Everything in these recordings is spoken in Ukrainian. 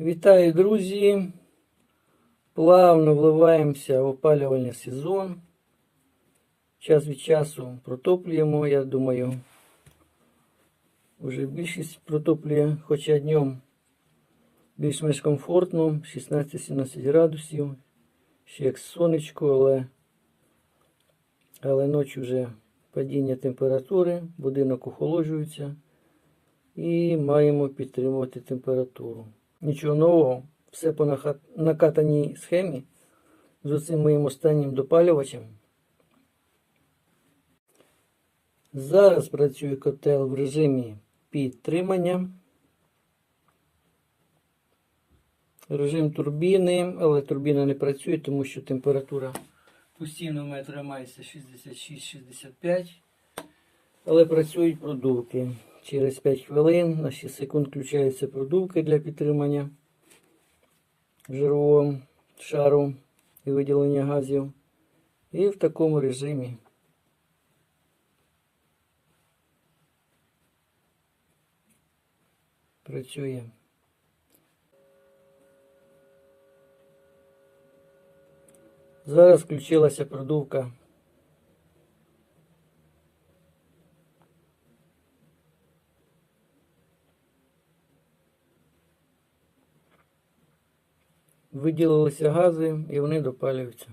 Вітаю, друзі! Плавно вливаємося в опалювальний сезон. Час від часу протоплюємо, я думаю. Вже більшість протоплює, хоча днем більш-менш комфортно, 16-17 градусів. Ще як сонечко, але, але ночі вже падіння температури, будинок охолоджується і маємо підтримувати температуру. Нічого нового, все по накатаній схемі з цим моїм останнім допалювачем. Зараз працює котел в режимі підтримання. Режим турбіни, але турбіна не працює, тому що температура постійно в мене тримається 66-65. Але працюють продувки. Через 5 хвилин на 6 секунд включаються продувки для підтримання жирового шару і виділення газів. І в такому режимі працює. Зараз включилася продувка. Виділилися гази і вони допалюються.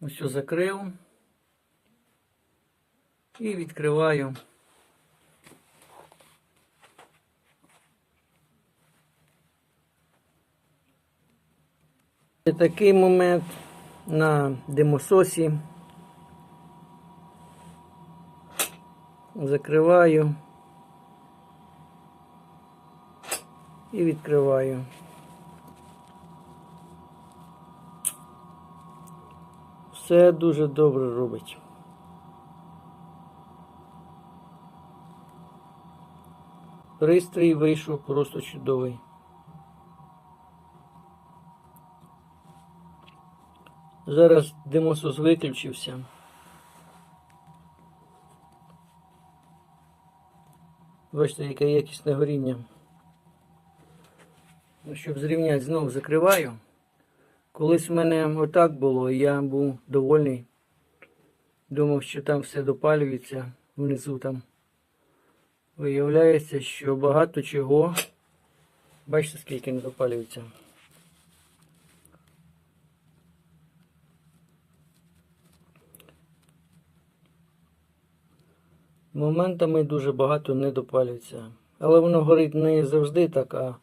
Ось закрив і відкриваю. Це такий момент на димососі. Закриваю і відкриваю. Все дуже добре робить. Пристрій вийшов просто чудовий. Зараз димосос виключився. Бачите, яке якісне горіння. Ну, щоб зрівняти, знову закриваю. Колись в мене отак було, і я був довольний. Думав, що там все допалюється внизу там. Виявляється, що багато чого. Бачите, скільки не допалюється. Моментами дуже багато не допалюється. Але воно горить не завжди так, а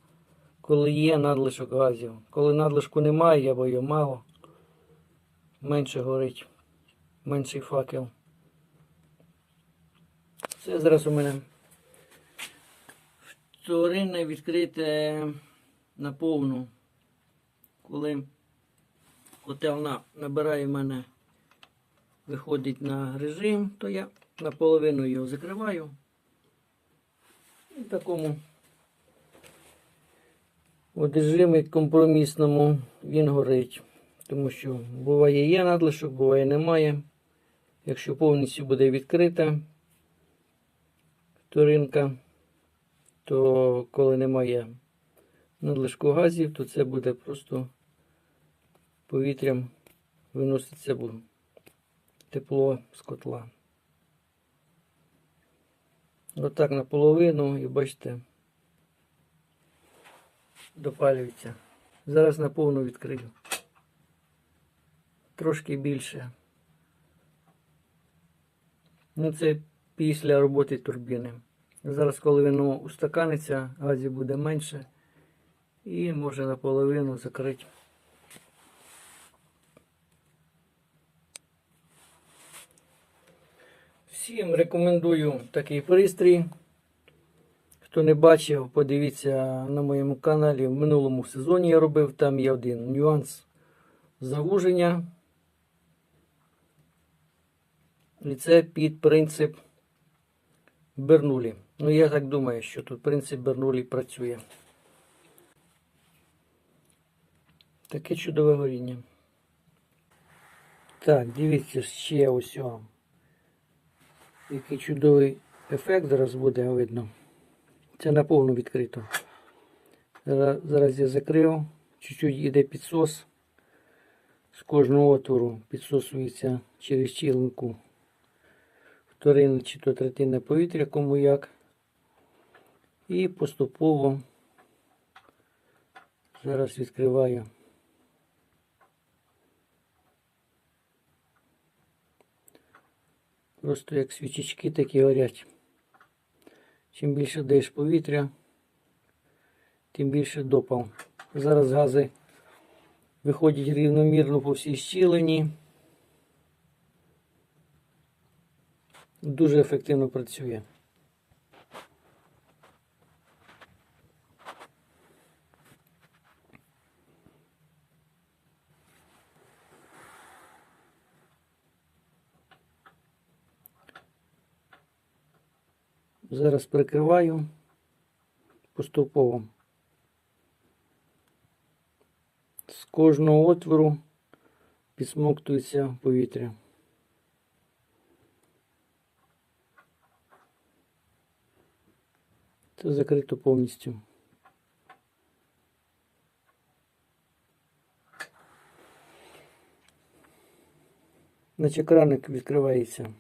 коли є надлишок газів. Коли надлишку немає або його мало, менше горить, менший факел. Це зараз у мене вторинне відкрите на повну. Коли котел набирає в мене, виходить на режим, то я наполовину його закриваю. І в такому от режимі компромісному він горить. Тому що буває є надлишок, буває немає. Якщо повністю буде відкрита вторинка, то коли немає надлишку газів, то це буде просто повітрям виноситься тепло з котла. Отак наполовину і бачите, допалюється. Зараз наповну відкрию. Трошки більше. Ну, це після роботи турбіни. Зараз, коли воно устаканиться, газів буде менше. І може наполовину закрити. Всім рекомендую такий пристрій. Хто не бачив, подивіться на моєму каналі. В минулому сезоні я робив, там є один нюанс завуження. І це під принцип Бернулі. Ну, я так думаю, що тут принцип Бернулі працює. Таке чудове горіння. Так, дивіться ще ось. о. Який чудовий ефект зараз буде видно. Це наповну відкрито. Зараз, я закрив. Чуть-чуть йде підсос. З кожного отвору підсосується через щілинку вторинне чи то третинне повітря, кому як. І поступово зараз відкриваю. Просто як свічечки такі горять. Чим більше даєш повітря, тим більше допал. Зараз гази виходять рівномірно по всій щілині. Дуже ефективно працює. Зараз прикриваю поступово. З кожного отвору підсмоктується повітря. Це закрито повністю. Наче краник відкривається.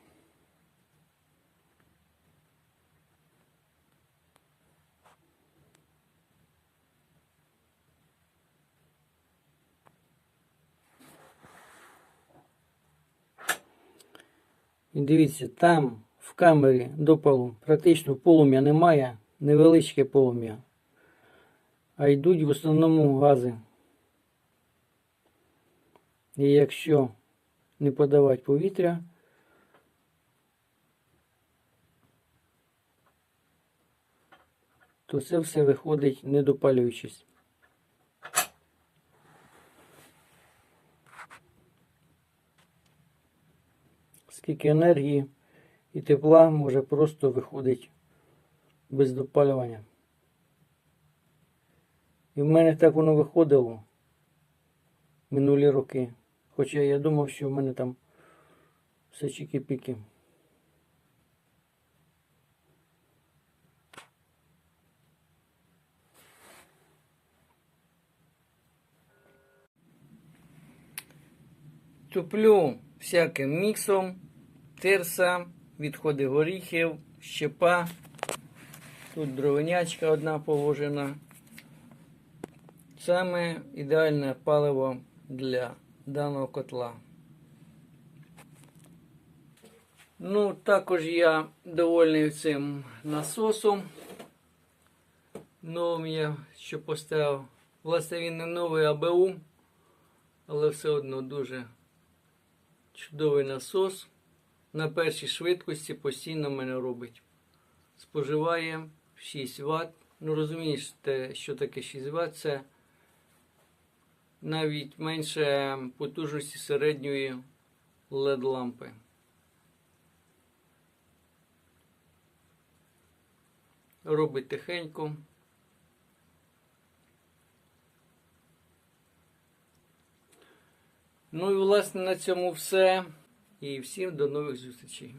І дивіться, там в камері допалу практично полум'я немає, невеличке полум'я. А йдуть в основному гази. І якщо не подавати повітря, то це все виходить не скільки енергії і тепла може просто виходить без допалювання. І в мене так воно виходило минулі роки. Хоча я думав, що в мене там все чики-піки. Туплю всяким міксом, тирса, відходи горіхів, щепа. Тут дровинячка одна положена. Саме ідеальне паливо для даного котла. Ну, також я довольний цим насосом. Новим я що поставив. Власне, він не новий АБУ, але все одно дуже чудовий насос. На першій швидкості постійно мене робить. Споживає 6 Вт. Ну, розумієш, те, що таке 6 Вт, це навіть менше потужності середньої LED лампи. Робить тихенько. Ну і власне на цьому все. І всім до нових зустрічей.